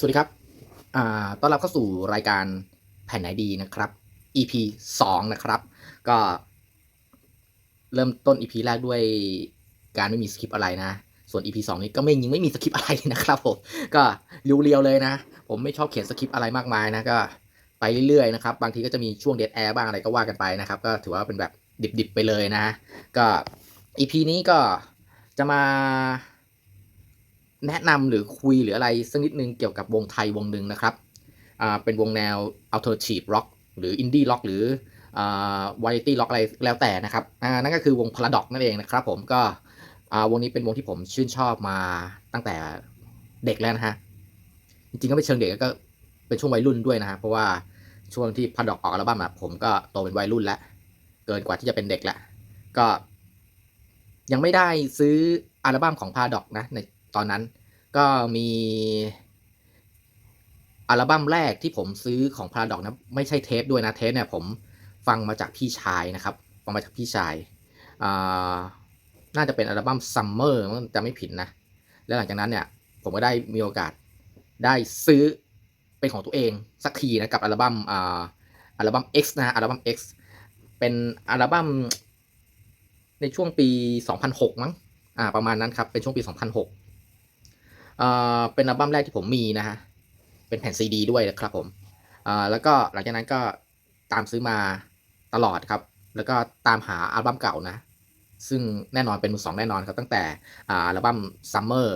สวัสดีครับ อ่า ต้อนรับเข้าสู่รายการแผ่นไหนดีนะครับ EP 2นะครับ ก็ เริ่มต้น EP แรกด้วยการไม่มีสคริปต์อะไรนะ ส่วน EP 2นี้ก็ไม่ยังไม่มีสคริปต์อะไรนะครับผม ก็เรียวๆเลยนะ ผมไม่ชอบเขียนสคริปต์อะไรมากมายนะก็ไปเรื่อยๆนะครับ บางทีก็จะมีช่วงเด a แอร์บ้างอะไรก็ว่ากันไปนะครับ ก็ถือว่าเป็นแบบดิบๆไปเลยนะ ก็ EP นี้ก็จะมา แนะนำหรือคุยหรืออะไรสักนิดนึงเกี่ยวกับวงไทยวงหนึ่งนะครับเป็นวงแนว alternative rock หรือ indie rock หรืออ่า variety rock อะไรแล้วแต่นะครับนั่นก็คือวง Paradox นั่นเองนะครับผมก็วงนี้เป็นวงที่ผมชื่นชอบมาตั้งแต่เด็กแล้วนะฮะ จริงๆก็ไม่เชิงเด็กก็เป็นช่วงวัยรุ่นด้วยนะฮะ เพราะว่าช่วงที่ Paradox ออกอัลบั้มอะผมก็โตเป็นวัยรุ่นแล้ว เกินกว่าที่จะเป็นเด็กแล้ว ก็ยังไม่ได้ซื้ออัลบั้มของ Paradox นะใน ตอนนั้นก็มีอัลบั้มแรกที่ผมซื้อของ Paradox นะไม่ใช่เทปด้วยนะเทปเนี่ยผมฟังมาจากพี่ชายนะครับ ฟังมาจากพี่ชายน่าจะเป็นอัลบั้ม Summer มันจะไม่ผิดนะ แล้วหลังจากนั้นเนี่ย ผมก็ได้มีโอกาสได้ซื้อเป็นของตัวเองสักทีนะกับอัลบั้มอัลบั้ม X นะฮะอัลบั้ม X เป็นอัลบั้มในช่วงปี 2006 มั้งอ่าประมาณนั้นครับ เป็นช่วงปี 2006 เป็นอัลบั้มแรกที่ผมมีนะฮะ เป็นแผ่นซีดีด้วยนะครับผมแล้วก็หลังจากนั้นก็ตามซื้อมาตลอดครับ แล้วก็ตามหาอัลบั้มเก่านะ ซึ่งแน่นอนเป็นมือสองแน่นอนครับ ตั้งแต่อัลบั้ม Summer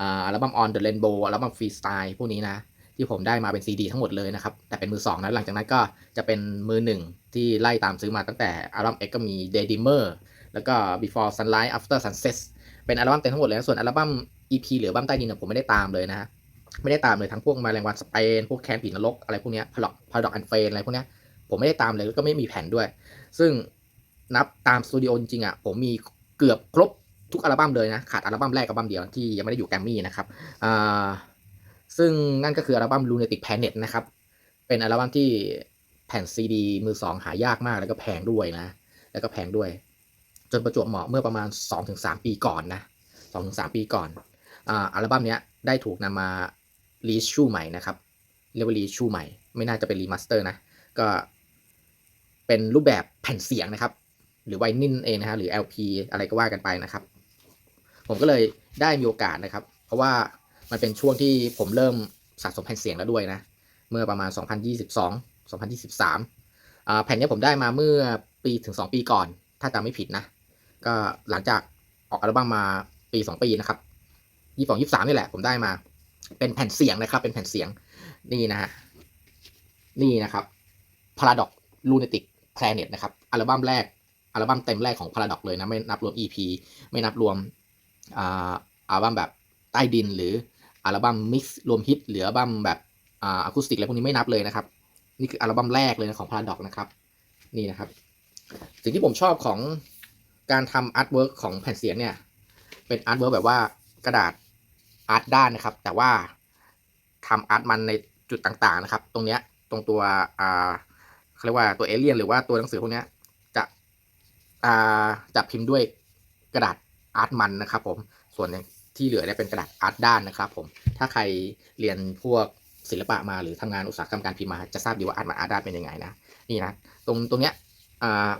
อ่าอัลบั้ม On the Rainbow อัลบั้ม Freestyle พวกนี้นะ ที่ผมได้มาเป็นซีดีทั้งหมดเลยนะครับ แต่เป็นมือสองนะ หลังจากนั้นก็จะเป็นมือหนึ่งที่ไล่ตามซื้อมาตั้งแต่อัลบั้ม X ก็มี Daydreamer แล้วก็ Before Sunlight After Sunset เป็นอัลบั้มเต็มทั้งหมดเลยนะส่วนอัลบั้ม EP หรือบั้มใต้ดินเนี่ยผมไม่ได้ตามเลยนะฮะไม่ได้ตามเลยทั้งพวกมาแรงวันสเปนพวกแคนผีนรกอะไรพวกเนี้ยพลอกพลดอกอันเฟนอะไรพวกเนี้ยผมไม่ได้ตามเลยแล้วก็ไม่มีแผ่นด้วย ซึ่งนับตามสตูดิโอจริงๆอะผมมีเกือบครบทุกอัลบั้มเลยนะขาดอัลบั้มแรกอัลบั้มเดียวที่ยังไม่ได้อยู่แกรมมี่นะครับอ่าซึ่งนั่นก็คืออัลบั้ม Lunatic Planet นะครับเป็นอัลบั้มที่แผ่นซีดีมือสองหายากมากแล้วก็แพงด้วยนะ แล้วก็แพงด้วย จนประจวบเหมาะเมื่อประมาณ 2-3 ปีก่อนนะ2-3 ปีก่อน อัลบั้มนี้ได้ถูกนำมารีชูใหม่นะครับเรียกว่ารีชูใหม่ ไม่น่าจะเป็นรีมาสเตอร์นะ ก็เป็นรูปแบบแผ่นเสียงนะครับ หรือไวนิลเองนะฮะหรือ LP อะไรก็ว่ากันไปนะครับ ผมก็เลยได้มีโอกาสนะครับ เพราะว่ามันเป็นช่วงที่ผมเริ่มสะสมแผ่นเสียงแล้วด้วยนะ เมื่อประมาณ 2022 2023อ่าแผ่นนี้ผมได้มาเมื่อปีถึง 2 ปีก่อน ถ้าจำไม่ผิดนะ ก็หลังจากออกอัลบั้มมาปี 2 ปีนะครับ ยี่สองยี่สามนี่แหละผมได้มา เป็นแผ่นเสียงนะครับ เป็นแผ่นเสียงนี่นะฮะนี่นะครับ Paradox Lunatic Planet นะครับอัลบั้มแรกอัลบั้มเต็มแรกของ Paradox เลยนะ ไม่นับรวม EP ไม่นับรวมอ่าอัลบั้มแบบใต้ดินหรืออัลบั้มมิกซ์รวมฮิตหรืออัลบั้มแบบอ่าอะคูสติกอะไรพวกนี้ไม่นับเลยนะครับ นี่คืออัลบั้มแรกเลยนะของ Paradox นะครับ นี่นะครับ สิ่งที่ผมชอบของการทำอาร์ตเวิร์กของแผ่นเสียงเนี่ย เป็นอาร์ตเวิร์กแบบว่ากระดาษ อาร์ตด้านนะครับ แต่ว่าทำอาร์ตมันในจุดต่างๆนะครับ ตรงเนี้ยตรงตัวอ่าเขาเรียกว่าตัวเอเลี่ยนหรือว่าตัวหนังสือพวกเนี้ยจะอ่าจะพิมพ์ด้วยกระดาษอาร์ตมันนะครับผมส่วนที่เหลือเนี่ยเป็นกระดาษอาร์ตด้านนะครับผมถ้าใครเรียนพวกศิลปะมาหรือทำงานอุตสาหกรรมการพิมพ์มาจะทราบดีว่าอาร์ตมันอาร์ตด้านเป็นยังไงนะนี่นะตรงตรงเนี้ยอ่า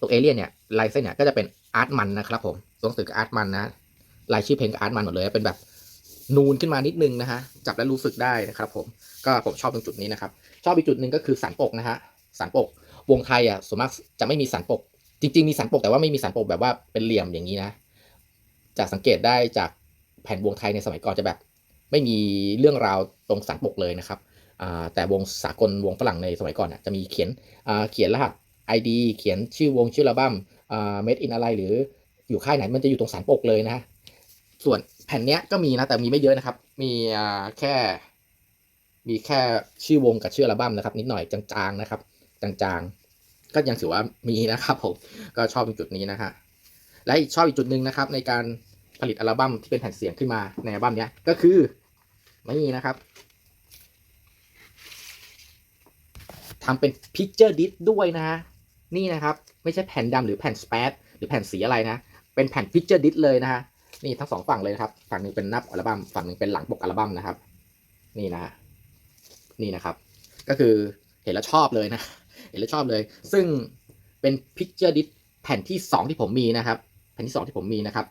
ตรงเอเลี่ยนเนี่ยลายเส้นเนี่ยก็จะเป็นอาร์ตมันนะครับผมตัวหนังสือก็อาร์ตมันนะลายชื่อเพลงกับอาร์ตมันหมดเลยเป็นแบบ นูนขึ้นมานิดนึงนะฮะจับแล้วรู้สึกได้นะครับ ผมก็ผมชอบตรงจุดนี้นะครับ ชอบอีกจุดหนึ่งก็คือสันปกนะฮะสันปก วงไทยอะส่วนมากจะไม่มีสันปก จริง ๆ มีสันปกแต่ว่าไม่มีสันปกแบบว่าเป็นเหลี่ยมอย่างนี้นะจากสังเกตได้จากแผ่นวงไทยในสมัยก่อนจะแบบ ไม่มีเรื่องราวตรงสันปกเลยนะครับแต่วงสากลวงฝรั่งในสมัยก่อนอะจะมีเขียนเขียนรหัส ID เขียนชื่อวงชื่ออัลบั้มอ่า made in อะไรหรืออยู่ค่ายไหนมันจะอยู่ตรงสันปกเลยนะ ส่วน ผ่นเนี้ยก็มีนะแต่มีไม่เยอะนะครับ มีแค่ มีแค่ชื่อวงกับชื่ออัลบั้มนะครับ นิดหน่อยจางๆนะครับ จางๆ ก็ยังถือว่ามีนะครับผมก็ชอบจุดนี้นะฮะและอีกชอบอีกจุดหนึ่งนะครับ ในการผลิตอัลบั้มที่เป็นแผ่นเสียงขึ้นมาในอัลบั้มเนี้ยก็คือนี่นะครับทำเป็นพิกเจอร์ดิสด้วยนะนี่นะครับ ไม่ใช่แผ่นดำหรือแผ่นสเปซหรือแผ่นสีอะไรนะ เป็นแผ่นพิกเจอร์ดิสเลยนะฮะ นี่ทั้งสองฝั่งเลยนะครับ ฝั่งหนึ่งเป็นหน้าปกอัลบั้มฝั่งหนึ่งเป็นหลังปกอัลบั้มนะครับ นี่นะฮะนี่นะครับ ก็คือเห็นแล้วชอบเลยนะ เห็นแล้วชอบเลย ซึ่งเป็น picture disc แผ่นที่ 2 ที่ผมมีนะครับ แผ่นที่ 2 ที่ผมมีนะครับ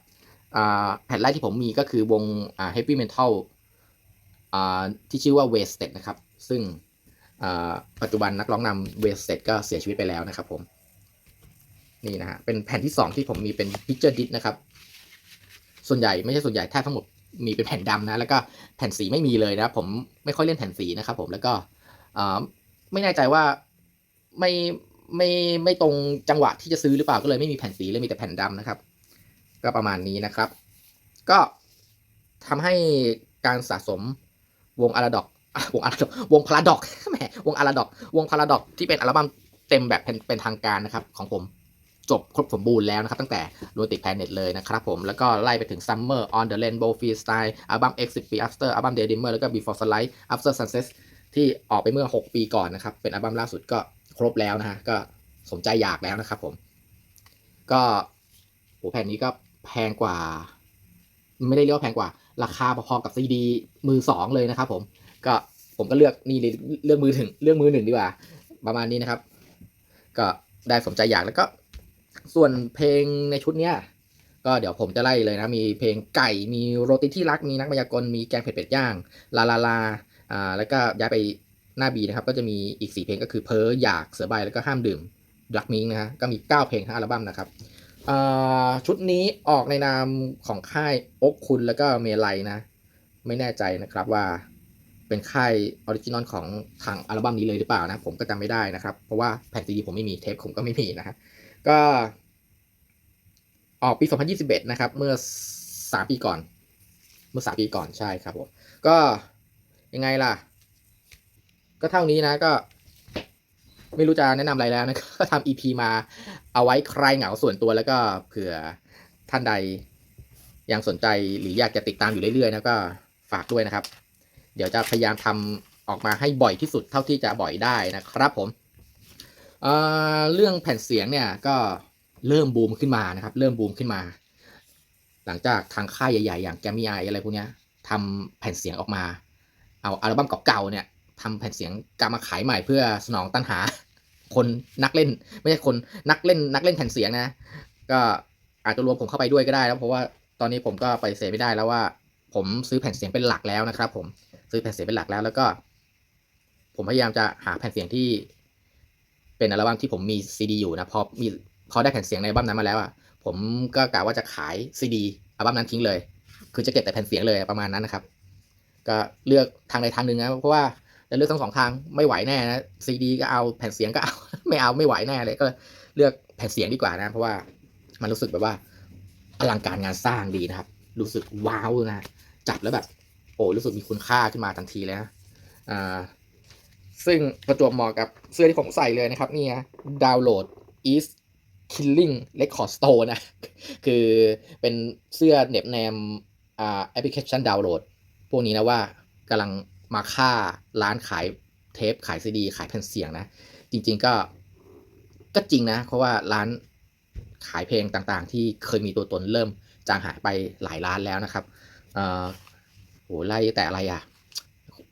แผ่นแรกที่ผมมีก็คือวงอ่า heavy metal ที่ชื่อว่า wasted นะครับ ซึ่งปัจจุบันนักร้องนำ wasted ก็เสียชีวิตไปแล้วนะครับผม นี่นะฮะ เป็นแผ่นที่ 2 ที่ผมมีเป็น picture disc นะครับ ส่วนใหญ่ไม่ใช่ส่วนใหญ่แทบทั้งหมดมีเป็นแผ่นดำนะ แล้วก็แผ่นสีไม่มีเลยนะผมไม่ค่อยเล่นแผ่นสีนะครับผมแล้วก็ไม่แน่ใจว่าไม่ไม่ไม่ตรงจังหวะที่จะซื้อหรือเปล่าก็เลยไม่มีแผ่นสีเลยมีแต่แผ่นดำนะครับ ก็ประมาณนี้นะครับ ก็ทำให้การสะสมวงอาราดอกวงอาราดอกวงพาราดอกแหมวงอาราดอกวงพาราดอกที่เป็นอัลบั้มเต็มแบบเป็นเป็นทางการนะครับของผม จบครบสมบูรณ์แล้วนะครับ ตั้งแต่ r o t i c Planet เลยนะครับผม แล้วก็ไล่ไปถึง Summer on the Rainbow Freestyle อัลบั้ม X 10ปี After อัลบั้ม Daydreamer แล้วก็ Before Sunlight After Sunset ที่ออกไปเมื่อ 6 ปีก่อนนะครับ เป็นอัลบั้มล่าสุดก็ครบแล้วนะฮะก็สมใจอยากแล้วนะครับผม ก็โหแผ่นนี้ก็แพงกว่า ไม่ได้เรียกว่าแพงกว่า ราคาพอๆกับซีดีมือสองเลยนะครับผมก็ผมก็เลือกนี่เลยเลือกมือถึงเลือกมือหนึ่งดีกว่า ประมาณนี้นะครับ ก็ได้สมใจอยากแล้วก็ ส่วนเพลงในชุดเนี้ยก็เดี๋ยวผมจะไล่เลยนะ มีเพลงไก่ มีโรตีที่รัก มีนักมายากล มีแกงเผ็ดเป็ดย่าง ลาลาลา อ่า แล้วก็ย้ายไปหน้าบีนะครับ ก็จะมีอีก 4 เพลงก็คือเพ้ออยาก เสือใบ แล้วก็ห้ามดื่มดักมิงนะฮะ ก็มี 9 เพลงทั้งอัลบั้มนะครับ อ่า ชุดนี้ออกในนามของค่ายอกคุณแล้วก็เมลัยนะ ไม่แน่ใจนะครับว่าเป็นค่ายออริจินอลของทางอัลบั้มนี้เลยหรือเปล่านะ ผมก็จำไม่ได้นะครับ เพราะว่าแผ่นซีดีผมไม่มี เทปผมก็ไม่มีนะฮะ ก็ ออกปี 2021 นะครับ เมื่อ 3 ปีก่อน เมื่อ 3 ปีก่อนใช่ครับผม ก็ยังไงล่ะ ก็เท่านี้นะก็ ไม่รู้จะแนะนำอะไรแล้วนะก็ทำ EP มาเอาไว้ใครเหงาส่วนตัวแล้วก็เผื่อท่านใดยังสนใจหรืออยากจะติดตามอยู่เรื่อยๆนะก็ฝากด้วยนะครับ เดี๋ยวจะพยายามทำออกมาให้บ่อยที่สุดเท่าที่จะบ่อยได้นะครับผม เรื่องแผ่นเสียงเนี่ยก็เริ่มบูมขึ้นมานะครับ เริ่มบูมขึ้นมา หลังจากทางค่ายใหญ่ ๆ อย่างแกมมี่ไออะไรพวกนี้ทำแผ่นเสียงออกมา เอาอัลบั้มเก่าๆเนี่ยทำแผ่นเสียงกลับมาขายใหม่เพื่อสนองตัณหา คนนักเล่น ไม่ใช่คนนักเล่นนักเล่นแผ่นเสียงนะ ก็อาจจะรวมผมเข้าไปด้วยก็ได้แล้วเพราะว่าตอนนี้ผมก็ไปเสธไม่ได้แล้วว่า ผมซื้อแผ่นเสียงเป็นหลักแล้วนะครับ ผมซื้อแผ่นเสียงเป็นหลักแล้วแล้วก็ ผมพยายามจะหาแผ่นเสียงที่ เป็นอัลบั้มที่ผมมีซีดีอยู่นะพอมีพอได้แผ่นเสียงในอัลบั้มนั้นมาแล้วอะผมก็กะว่าจะขายซีดีอัลบั้มนั้นทิ้งเลย คือจะเก็บแต่แผ่นเสียงเลยประมาณนั้นนะครับ ก็เลือกทางใดทางหนึ่งนะเพราะว่าจะเลือกทั้งสองทางไม่ไหวแน่นะซีดีก็เอาแผ่นเสียงก็เอาไม่เอาไม่ไหวแน่เลยก็เลือกแผ่นเสียงดีกว่านะ เพราะว่ามันรู้สึกแบบว่าอลังการงานสร้างดีนะครับ รู้สึกว้าวนะจับแล้วแบบ โอ้รู้สึกมีคุณค่าขึ้นมาทันทีเลยนะอ่า ซึ่งประจวบเหมาะกับเสื้อที่ผมใส่เลยนะครับนี่นะดาวน์โหลด is killing record store นะ คือเป็นเสื้อเน็บแนมอ่าแอปพลิเคชันดาวน์โหลด พวกนี้นะว่ากำลังมาฆ่าร้านขายเทปขายซีดี ขายแผ่นเสียงนะ จริง ๆก็ก็จริงนะ เพราะว่าร้านขายเพลงต่างๆ ที่เคยมีตัวตนเริ่มจางหายไปหลายร้านแล้วนะครับเอ่อโหไล่แต่อะไรอะ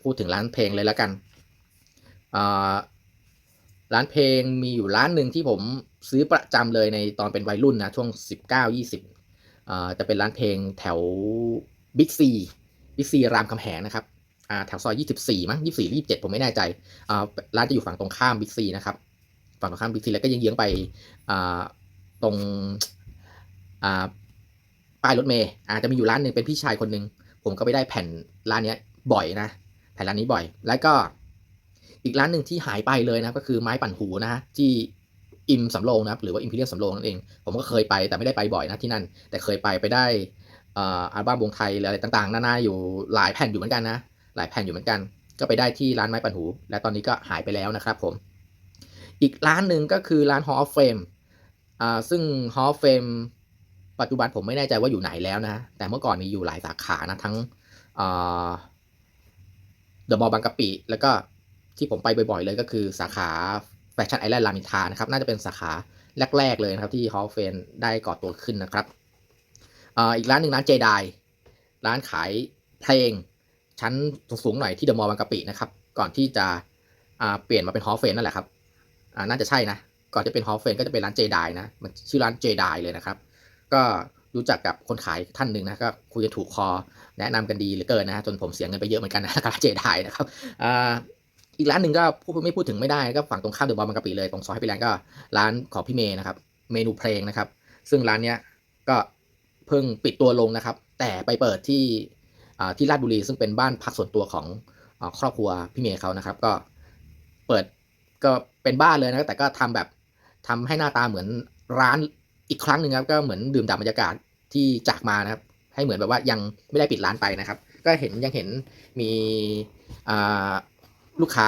พูดถึงร้านเพลงเลยแล้วกัน ร้านเพลงมีอยู่ร้านหนึ่งที่ผมซื้อประจำเลยในตอนเป็นวัยรุ่นนะช่วง 19 20เอ่อจะเป็นร้านเพลงแถวบิ๊กซีบิ๊กซีรามคำแหงนะครับอ่าแถวซอย 24 มั้ง 24 27 ผมไม่แน่ใจอ่าร้านจะอยู่ฝั่งตรงข้ามบิ๊กซีนะครับ ฝั่งตรงข้ามบิ๊กซีแล้วก็ยังเยื้องไปอ่าตรงอ่าป้ายรถเมย์อาจจะมีอยู่ร้านหนึ่งเป็นพี่ชายคนหนึ่งผมก็ไปได้แผ่นร้านนี้บ่อยนะ แผ่นร้านนี้บ่อย แล้วก็ อีกร้านหนึ่งที่หายไปเลยนะก็คือไม้ปั่นหูนะฮะที่อิมสำโรงนะครับหรือว่าอิมพีเรียมสำโรงนั่นเอง ผมก็เคยไปแต่ไม่ได้ไปบ่อยนะที่นั่น แต่เคยไปไปได้อ่าอัลบั้มวงไทยอะไรต่างๆนานาอยู่หลายแผ่นอยู่เหมือนกันนะหลายแผ่นอยู่เหมือนกัน ก็ไปได้ที่ร้านไม้ปั่นหู และตอนนี้ก็หายไปแล้วนะครับผม อีกร้านหนึ่งก็คือร้าน Hall of Fame อ่าซึ่ง Hall of Fame ปัจจุบันผมไม่แน่ใจว่าอยู่ไหนแล้วนะ แต่เมื่อก่อนมีอยู่หลายสาขานะทั้งเดอะมอลล์บางกะปิ แล้วก็ ที่ผมไปบ่อยๆเลยก็คือสาขาแฟชั่นไอแลนด์รามินทานะครับ น่าจะเป็นสาขาแรก ๆ เลยนะครับที่ Hall of Fame ได้ก่อตัวขึ้นนะครับอีกร้านหนึ่งร้านเจไดร้านขายเพลงชั้นสูงๆหน่อยที่เดอะมอลล์บางกะปินะครับ ก่อนที่จะเปลี่ยนมาเป็นฮอลเฟนนั่นแหละครับน่าจะใช่นะ ก่อนจะเป็นฮอลเฟนก็จะเป็นร้านเจไดนะ มันชื่อร้านเจไดเลยนะครับ ก็รู้จักกับคนขายท่านหนึ่งนะก็คุยจะถูกคอ แนะนำกันดีเหลือเกินนะจนผมเสียเงินไปเยอะเหมือนกันนะกับร้านเจไดนะครับ อีกร้านหนึ่งก็พูดไม่พูดถึงไม่ได้ก็ฝั่งตรงข้ามเดอะมอลบางกะปิเลยตรงซอยให้ไปแลนก็ร้านของพี่เมย์นะครับ เมนูเพลงนะครับ ซึ่งร้านเนี้ยก็เพิ่งปิดตัวลงนะครับ แต่ไปเปิดที่ที่ลาดบุรีซึ่งเป็นบ้านพักส่วนตัวของอครอบครัวพี่เมย์เขานะครับ ก็เปิดก็เป็นบ้านเลยนะแต่ก็ทำแบบทำให้หน้าตาเหมือนร้านอีกครั้งหนึ่งครับก็เหมือนดื่มด่ำบรรยากาศที่จากมานะครับ ให้เหมือนแบบว่ายังไม่ได้ปิดร้านไปนะครับ ก็เห็นยังเห็นมีอ่า ลูกค้า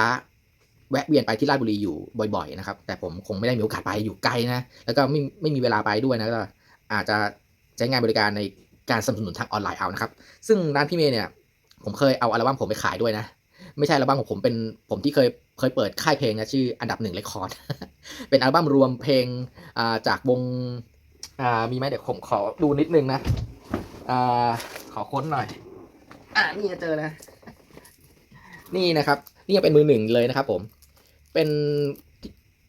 แวะเวียนไปที่ราชบุรีอยู่บ่อย ๆ นะครับ แต่ผมคงไม่ได้มีโอกาสไปอยู่ไกลนะ แล้วก็ไม่ไม่มีเวลาไปด้วยนะก็อาจจะใช้งานบริการในการสนับสนุนทางออนไลน์เอานะครับ ซึ่งร้านพี่เมย์เนี่ย ผมเคยเอาอัลบั้มผมไปขายด้วยนะ ไม่ใช่อัลบั้มของผมเป็นผมที่เคยเคยเปิดค่ายเพลงนะชื่ออันดับหนึ่งเรคคอร์ด เป็นอัลบั้มรวมเพลงอ่าจากวงอ่ามีไหมเดี๋ยวผมขอดูนิดนึงนะอ่าขอค้นหน่อย อ่านี่จะเจอนะ นี่นะครับ นี่ยังเป็นมือหนึ่งเลยนะครับผม เป็น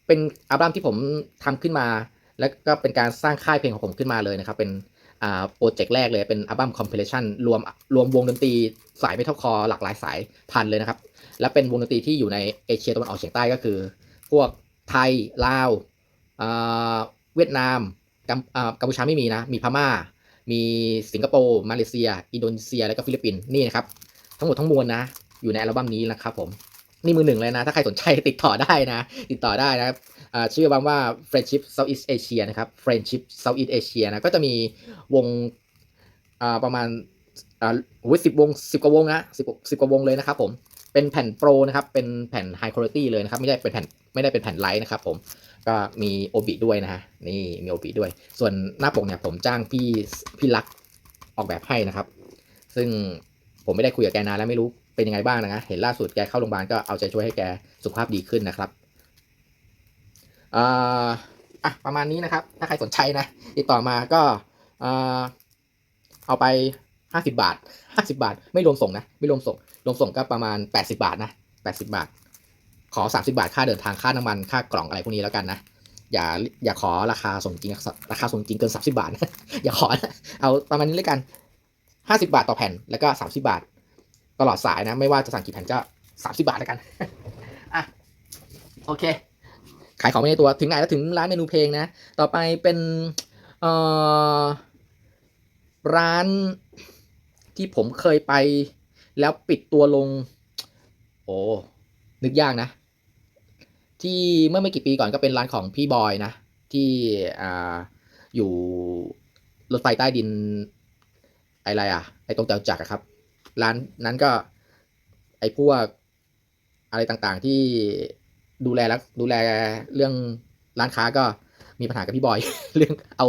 เป็นอัลบั้มที่ผมทำขึ้นมา แล้วก็เป็นการสร้างค่ายเพลงของผมขึ้นมาเลยนะครับ เป็นอ่าโปรเจกต์แรกเลยเป็นอัลบั้มคอมเพลชันรวมรวมวงดนตรีสายเมทัลคอหลากหลายสายพันเลยนะครับ และเป็นวงดนตรีที่อยู่ในเอเชียตะวันออกเฉียงใต้ก็คือ พวกไทยลาวเวียดนามกัมกัมพูชาไม่มีนะ มีพม่า มีสิงคโปร์ มาเลเซีย อินโดนีเซีย แล้วก็ฟิลิปปินส์ นี่นะครับ ทั้งหมดทั้งมวลนะ อยู่ในอัลบั้มนี้นะครับผม นี่มือหนึ่งเลยนะ ถ้าใครสนใจติดต่อได้นะ ติดต่อได้นะครับชื่อบั้มว่า Friendship Southeast Asia นะครับ Friendship Southeast Asia นะ ก็จะมีวงประมาณอ่าโอ้ยสิบวงสิบกว่าวงนะสิบสิบกว่าวงเลยนะครับผม เป็นแผ่นโปรนะครับ เป็นแผ่น High Quality เลยนะครับ ไม่ได้เป็นแผ่นไม่ได้เป็นแผ่นไลท์นะครับผม ก็มีโอบิด้วยนะฮะ นี่มีโอบิด้วย ส่วนหน้าปกเนี่ยผมจ้างพี่พี่ลักษ์ออกแบบให้นะครับ ซึ่งผมไม่ได้คุยกับแกนานแล้วไม่รู้ เป็นยังไงบ้างนะฮะเห็นล่าสุดแกเข้าโรงพยาบาลก็เอาใจช่วยให้แกสุขภาพดีขึ้นนะครับอ่าอะประมาณนี้นะครับ ถ้าใครสนใจนะติดต่อมาก็เอาไปห้าสิบาทห้าสิบาท ไม่รวมส่งนะ ไม่รวมส่ง รวมส่งก็ประมาณแปดสิบาทนะแปดสิบาท ขอสามสิบาท ค่าเดินทางค่าน้ำมันค่ากล่องอะไรพวกนี้แล้วกันนะ อย่าอย่าขอราคาส่งจริงราคาส่งจริงเกินสามสิบาทนะอย่าขอนะเอาประมาณนี้เลยกันห้าสิบาทต่อแผ่นแล้วก็สามสิบาท ตลอดสายนะ ไม่ว่าจะสั่งกี่แผ่นก็สามสิบาทแล้วกัน อะ โอเค ขายของไม่ในตัว ถึงไหนแล้วถึงร้านเมนูเพลงนะ ต่อไปเป็น เอ่อ ร้านที่ผมเคยไปแล้วปิดตัวลง โอ้ นึกยากนะ ที่เมื่อไม่กี่ปีก่อนก็เป็นร้านของพี่บอยนะ ที่อ่าอยู่รถไฟใต้ดิน อะไรอะไอตรงเตาจักรครับ ร้านนั้นก็ ไอ้พวกอะไรต่างๆที่ดูแลแล้วดูแลเรื่องร้านค้าก็มีปัญหากับพี่บอย เรื่องเอา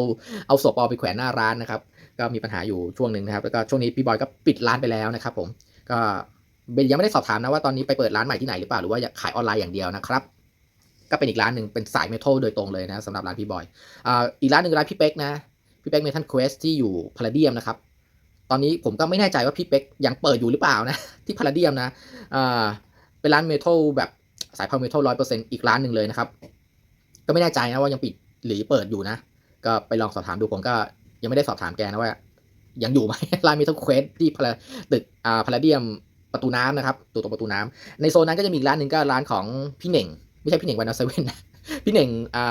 เอาศพเอาไปแขวนหน้าร้านนะครับ ก็มีปัญหาอยู่ช่วงหนึ่งนะครับ แล้วก็ช่วงนี้พี่บอยก็ปิดร้านไปแล้วนะครับ ผมก็เยังไม่ได้สอบถามนะว่าตอนนี้ไปเปิดร้านใหม่ที่ไหนหรือเปล่าหรือว่าอยากขายออนไลน์อย่างเดียวนะครับ ก็เป็นอีกร้านหนึ่งเป็นสายเมทัลโดยตรงเลยนะสำหรับร้านพี่บอยอ่าอีกร้านหนึ่งร้านพี่เป๊กนะพี่เป๊กเมทัลเควสที่อยู่พาราเดียมนะครับ ตอนนี้ผมก็ไม่แน่ใจว่าพี่เป๊กยังเปิดอยู่หรือเปล่านะ ที่พาราเดียมนะอ่าเป็นร้านเมทัลแบบสายพาวเมทัลร้อยเปอร์เซ็นต์อีกร้านหนึ่งเลยนะครับ ก็ไม่แน่ใจนะว่ายังปิดหรือเปิดอยู่นะ ก็ไปลองสอบถามดูผมก็ยังไม่ได้สอบถามแกนะว่า ยังอยู่ไหมร้านเมทัลเควสที่พาราตึกอ่าพาราเดียมประตูน้ำนะครับตัวตรงประตูน้ำในโซนนั้นก็จะมีอีกร้านหนึ่งก็ร้านของพี่เหน่ง ไม่ใช่พี่เหน่งวันนาเซเว่นนะพี่เหน่งอ่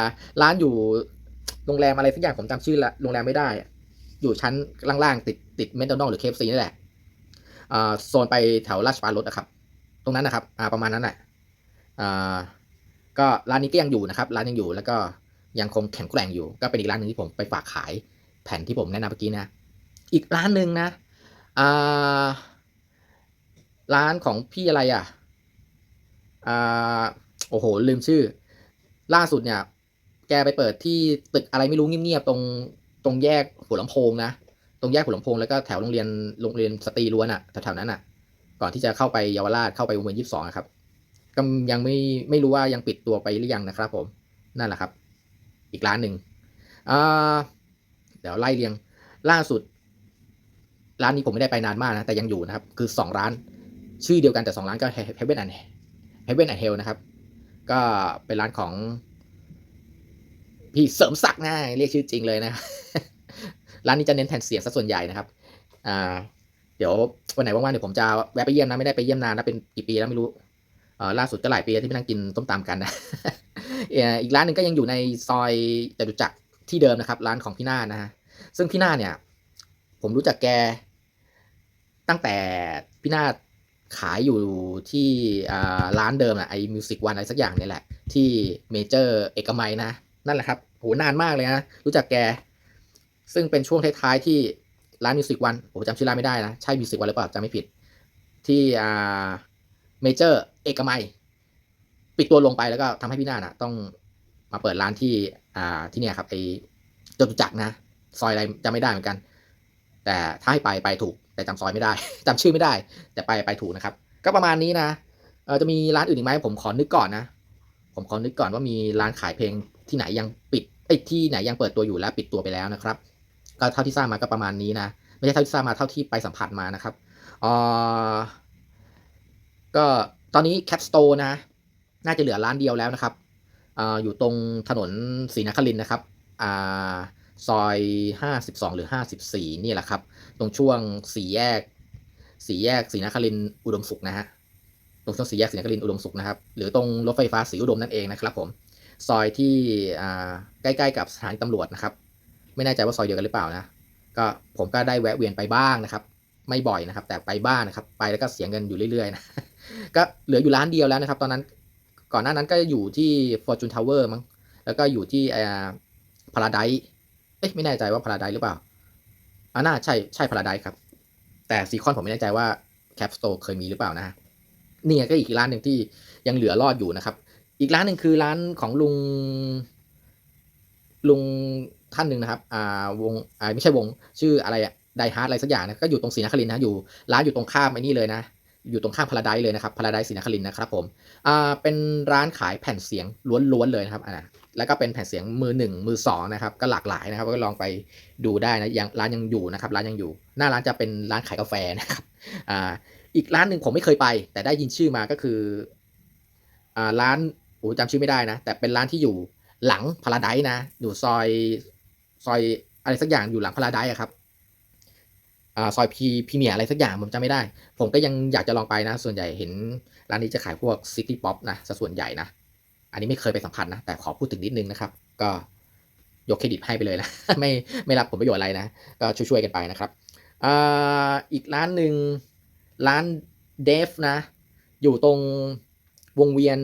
าร้านอยู่โรงแรมอะไรสักอย่างผมจำชื่อละโรงแรมไม่ได้ อยู่ชั้นล่างๆติดติดเมนดอนหรือเคฟซีนี่แหละโซนไปแถวราชปารถนะครับ ตรงนั้นนะครับประมาณนั้นแหละอ่าก็ร้านนี้ก็ยังอยู่นะครับ ร้านยังอยู่แล้วก็ยังคงแข็งแกร่งอยู่ ก็เป็นอีกร้านหนึ่งที่ผมไปฝากขายแผ่นที่ผมแนะนำเมื่อกี้นะ อีกร้านหนึ่งนะร้านของพี่อะไรอะโอ้โหลืมชื่อ ล่าสุดเนี่ย แกไปเปิดที่ตึกอะไรไม่รู้เงียบๆตรง ตรงแยกหัวลำโพงนะ ตรงแยกหัวลำโพงแล้วก็แถวโรงเรียนโรงเรียนสตรีล้วนอะแถวๆนั้นอะก่อนที่จะเข้าไปเยาวราชเข้าไปวงเวียนยี่สิบสองครับก็ยังไม่ไม่รู้ว่ายังปิดตัวไปหรือยังนะครับ ผมนั่นแหละครับ อีกร้านหนึ่งเดี๋ยวไล่เรียงล่าสุด ร้านนี้ผมไม่ได้ไปนานมากนะ แต่ยังอยู่นะครับ คือ2ร้าน ชื่อเดียวกันแต่2ร้านก็ Heaven and Heaven and Hell นะครับ ก็เป็นร้านของ พี่เสริมศักดิ์นะเรียกชื่อจริงเลยนะ ร้านนี้จะเน้นแผ่นเสียงซะส่วนใหญ่นะครับ อ่า เดี๋ยววันไหนว่างๆเดี๋ยวผมจะแวะไปเยี่ยมนะไม่ได้ไปเยี่ยมนานนะเป็นกี่ปีแล้วไม่รู้เอ่อล่าสุดก็หลายปีแล้วที่ไปนั่งกินต้มตำกันนะอีกร้านหนึ่งก็ยังอยู่ในซอยจตุจักรที่เดิมนะครับ ร้านของพี่นานะฮะซึ่งพี่นาเนี่ย ผมรู้จักแก ตั้งแต่พี่นาขายอยู่ที่ร้านเดิมอะไอมิวสิกวันอะไรสักอย่างนี่แหละ ที่เมเจอร์เอกมัยนะ นั่นแหละครับโหนานมากเลยนะ รู้จักแก ซึ่งเป็นช่วงท้ายๆที่ร้านมิวสิกวันผมจำชื่อร้านไม่ได้นะ ใช่มิวสิกวันหรือเปล่าจำไม่ผิด ที่อ่าเมเจอร์เอกมัย ปิดตัวลงไปแล้วก็ทำให้พี่นานะต้องมาเปิดร้านที่อ่าที่เนี่ยครับไอจตุจักรนะ ซอยอะไรจำไม่ได้เหมือนกัน แต่ถ้าให้ไปไปถูก แต่จำซอยไม่ได้จำชื่อไม่ได้ แต่ไปไปถูกนะครับ ก็ประมาณนี้นะเออจะมีร้านอื่นอีกไหมผมขอนึกก่อนนะ ผมขอนึกก่อนว่ามีร้านขายเพลง ที่ไหนยังปิดไอ้ยที่ไหนยังเปิดตัวอยู่และปิดตัวไปแล้วนะครับ ก็เท่าที่ทราบมาก็ประมาณนี้นะ ไม่ใช่เท่าที่ทราบมาเท่าที่ไปสัมผัสมานะครับอ่อก็ตอนนี้แคปสโตนะ น่าจะเหลือร้านเดียวแล้วนะครับอ่าอยู่ตรงถนนศรีนครินนะครับอ่าซอย 52 หรือ 54 นี่แหละครับ ตรงช่วงสี่แยกสี่แยกศรีนครินอุดมสุขนะฮะตรงช่วงสี่แยกศรีนครินอุดมสุขนะครับ หรือตรงรถไฟฟ้าศรีอุดมนั่นเองนะครับผม ซอยที่ใกล้ๆกับสถานีตำรวจนะครับ ไม่แน่ใจว่าซอยเดียวกันหรือเปล่านะ ก็ผมก็ได้แวะเวียนไปบ้างนะครับ ไม่บ่อยนะครับ แต่ไปบ้างนะครับ ไปแล้วก็เสียเงินอยู่เรื่อยๆนะก็เหลืออยู่ร้านเดียวแล้วนะครับ ตอนนั้นก่อนหน้านั้นก็อยู่ที่ Fortune Tower มั้งแล้วก็อยู่ที่อ่า Paradise เอ๊ะไม่แน่ใจว่า Paradise หรือเปล่าอ่าน่าใช่ใช่ Paradise ครับ แต่ซีคอนผมไม่แน่ใจว่า Capstone เคยมีหรือเปล่านะเนี่ยก็อีกร้านหนึ่งที่ยังเหลือรอดอยู่นะครับ อีกร้านหนึ่งคือร้านของลุง ลุงท่านหนึ่งนะครับ อ่าวงอ่าไม่ใช่วง ชื่ออะไรอะไดฮาร์ดอะไรสักอย่างนะก็อยู่ตรงศรีนครินนะอยู่ร้านอยู่ตรงข้ามไอ้นี่เลยนะอยู่ตรงข้ามพาราไดเลยนะครับพาราไดศรีนครินนะครับผมอ่าเป็นร้านขายแผ่นเสียงล้วนๆเลยนะครับอ่าแล้วก็เป็นแผ่นเสียงมือหนึ่งมือสองนะครับก็หลากหลายนะครับก็ลองไปดูได้นะยังร้านยังอยู่นะครับร้านยังอยู่ หน้าร้านจะเป็นร้านขายกาแฟนะครับอ่าอีกร้านหนึ่งผมไม่เคยไป แต่ได้ยินชื่อมาก็คืออ่าร้าน โอ้จำชื่อไม่ได้นะ แต่เป็นร้านที่อยู่หลังพาราไดนะ อยู่ซอยซอยอะไรสักอย่างอยู่หลังพาราไดอะครับอ่าซอยพีพีเมียอะไรสักอย่างผมจำไม่ได้ ผมก็ยังอยากจะลองไปนะ ส่วนใหญ่เห็นร้านนี้จะขายพวกซิตี้ป๊อปนะซะส่วนใหญ่นะ อันนี้ไม่เคยไปสัมผัสนะ แต่ขอพูดถึงนิดนึงนะครับ ก็ยกเครดิตให้ไปเลยนะ ไม่ไม่รับผลประโยชน์อะไรนะ ก็ช่วยๆกันไปนะครับอ่าอีกร้านหนึ่งร้านเดฟนะ อยู่ตรงวงเวียน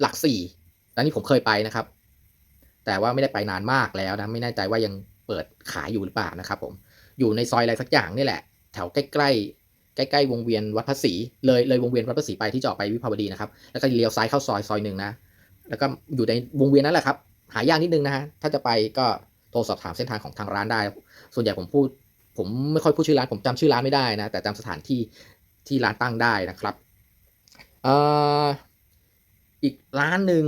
หลักสี่ร้านนี้ผมเคยไปนะครับ แต่ว่าไม่ได้ไปนานมากแล้วนะ ไม่แน่ใจว่ายังเปิดขายอยู่หรือเปล่านะครับ ผม อยู่ในซอยอะไรสักอย่างนี่แหละ แถวใกล้ๆใกล้ๆวงเวียนวัดพระศรีเลยเลยวงเวียนวัดพระศรีไปที่จะออกไปวิภาวดีนะครับ แล้วก็เลี้ยวซ้ายเข้าซอยซอยหนึ่งนะ แล้วก็อยู่ในวงเวียนนั่นแหละครับ หายากนิดนึงนะฮะ ถ้าจะไปก็โทรสอบถามเส้นทางของทางร้านได้ ส่วนใหญ่ผมพูด ผมไม่ค่อยพูดชื่อร้าน ผมจำชื่อร้านไม่ได้นะ แต่จำสถานที่ที่ร้านตั้งได้นะครับเอ่อ อีกร้านหนึ่ง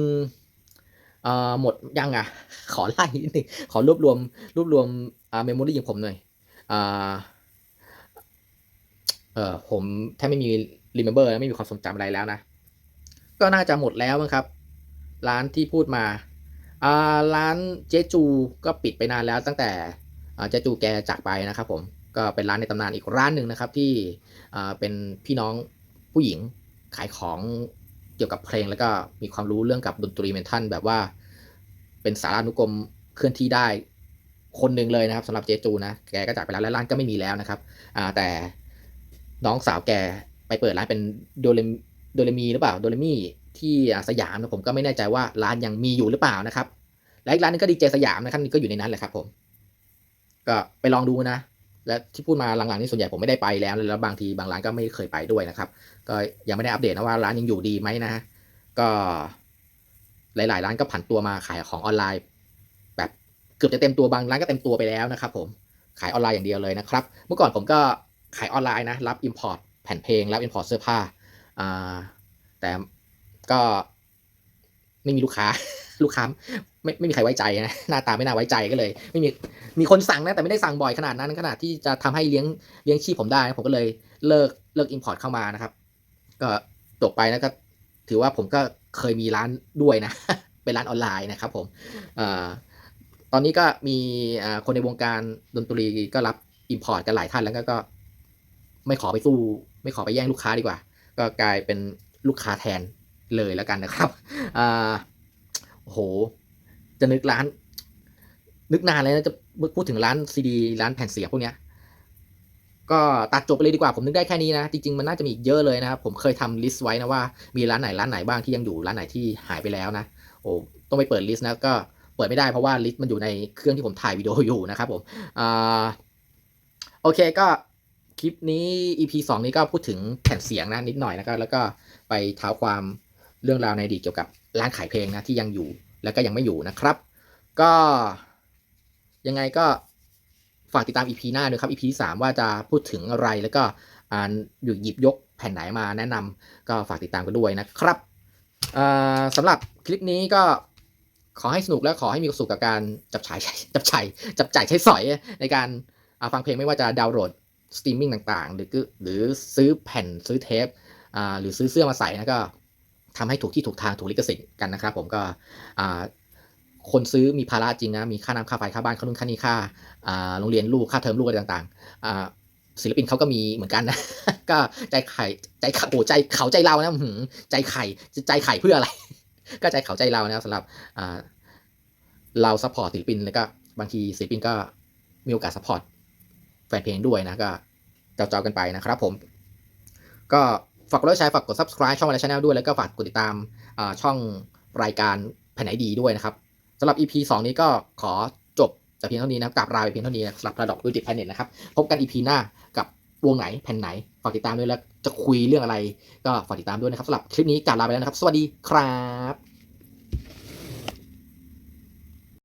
หมดยังอะ ขอไล่นิดนึงขอรวบรวมรวบรวมเมมโมรี่ของผมหน่อยอ่าเออผมแทบไม่มี remember แล้วไม่มีความทรงจำอะไรแล้วนะ ก็น่าจะหมดแล้วมั้งครับ ร้านที่พูดมาอ่าร้านเจจูก็ปิดไปนานแล้วตั้งแต่เจจูแกจากไปนะครับผมก็เป็นร้านในตำนานอีกร้านหนึ่งนะครับที่เป็นพี่น้องผู้หญิงขายของ เกี่ยวกับเพลงแล้วก็มีความรู้เรื่องกับดนตรีเมทัลแบบว่า เป็นสารานุกรมเคลื่อนที่ได้คนหนึ่งเลยนะครับสำหรับเจจูนะแกก็จากไปแล้วและร้านก็ไม่มีแล้วนะครับอ่าแต่น้องสาวแกไปเปิดร้านเป็นโดเรมโดเรมีหรือเปล่าโดเรมีที่สยามนะผมก็ไม่แน่ใจว่าร้านยังมีอยู่หรือเปล่านะครับและอีกร้านนึงก็ดีเจสยามนะครับนี่ก็อยู่ในนั้นแหละครับผม ก็ไปลองดูนะ และที่พูดมาหลังๆนี่ส่วนใหญ่ผมไม่ได้ไปแล้วแล้วบางทีบางร้านก็ไม่เคยไปด้วยนะครับ ก็ยังไม่ได้อัปเดตนะว่าร้านยังอยู่ดีไหมนะฮะก็หลาย ๆ ร้านก็ผันตัวมาขายของออนไลน์ แบบเกือบจะเต็มตัวบางร้านก็เต็มตัวไปแล้วนะครับ ผมขายออนไลน์อย่างเดียวเลยนะครับ เมื่อก่อนผมก็ขายออนไลน์นะรับ Import แผ่นเพลงรับ Import เสื้อผ้าอ่าแต่ก็ไม่มีลูกค้า ลูกค้าไม่ไม่มีใครไว้ใจนะหน้าตาไม่น่าไว้ใจก็เลย ไม่มีมีคนสั่งนะแต่ไม่ได้สั่งบ่อยขนาดนั้นขนาดที่จะทำให้เลี้ยงเลี้ยงชีพผมได้ ผมก็เลยเลิกเลิกอิมพอร์ตเข้ามานะครับ ก็จบไปแล้วก็ถือว่าผมก็เคยมีร้านด้วยนะ เป็นร้านออนไลน์นะครับผมอตอนนี้ก็มีคนในวงการดนตรีก็รับอิมพอร์ตกันหลายท่านแล้วก็ก็ ไม่ขอไปสู้ ไม่ขอไปแย่งลูกค้าดีกว่า ก็กลายเป็นลูกค้าแทนเลยแล้วกันนะครับอ่า โห จะนึกร้าน นึกนานเลยนะจะพูดถึงร้านซีดีร้านแผ่นเสียงพวกเนี้ยก็ตัดจบไปเลยดีกว่าผมนึกได้แค่นี้นะ จริง ๆ มันน่าจะมีอีกเยอะเลยนะครับ ผมเคยทำลิสต์ไว้นะว่ามีร้านไหนร้านไหนบ้างที่ยังอยู่ร้านไหนที่หายไปแล้วนะ โอ้ต้องไปเปิดลิสต์นะก็เปิดไม่ได้เพราะว่าลิสต์มันอยู่ในเครื่องที่ผมถ่ายวิดีโออยู่นะครับผมอ่าโอเคก็คลิปนี้ EP สองนี้ก็พูดถึงแผ่นเสียงนะนิดหน่อยนะครับแล้วก็ไปเท้าความ เรื่องราวในอดีตเกี่ยวกับร้านขายเพลงนะที่ยังอยู่แล้วก็ยังไม่อยู่นะครับ ก็ยังไงก็ฝากติดตาม EP หน้าด้วยครับ EP ที่สามว่าจะพูดถึงอะไรแล้วก็อ่หยิบยกแผ่นไหนมาแนะนำก็ฝากติดตามกันด้วยนะครับอ่าสำหรับคลิปนี้ก็ขอให้สนุกและขอให้มีความสุขกับการจับฉายจับฉายจับจ่ายใช้สอยในการาฟังเพลงไม่ว่าจะดาวน์โหลดสตรีมมิ่งต่างๆ หรือหรือซื้อแผ่นซื้อเทปหรือซื้อเสื้อมาใส่นะก็ ทำให้ถูกที่ถูกทางถูกลิขสิทธิ์กันนะครับ ผมก็คนซื้อมีภาระจริงนะมีค่าน้ำค่าไฟค่าบ้านค่านู่นค่านี่ค่าโรงเรียนลูกค่าเทอมลูกอะไรต่างๆศิลปินเขาก็มีเหมือนกันนะก็ใจไข่ใจขโอ้ใจเขาใจเรานะหือใจไข่ใจไข่เพื่ออะไร ก็ใจเขาใจเรานะสำหรับเราซัพพอร์ตศิลปินแล้วก็บางทีศิลปินก็มีโอกาสซัพพอร์ตแฟนเพลงด้วยนะก็เจ้าๆกันไปนะครับผม ก็ ฝากกดไลค์แชร์ฝากกด subscribe ช่องวันชาแนลด้วย แล้วก็ฝากกดติดตามช่องรายการแผ่นไหนดีด้วยนะครับสำหรับ EP 2 นี้ก็ขอจบแต่เพียงเท่านี้นะกับกราบลาไปเพียงเท่านี้นะสำหรับระดอกดูจิตแพนเน็ตนะครับ พบกัน EP หน้ากับวงไหนแผ่นไหน ฝากติดตามด้วยแล้วจะคุยเรื่องอะไร ก็ฝากติดตามด้วยนะครับสำหรับคลิปนี้กราบลาไปแล้วนะครับ สวัสดีครับ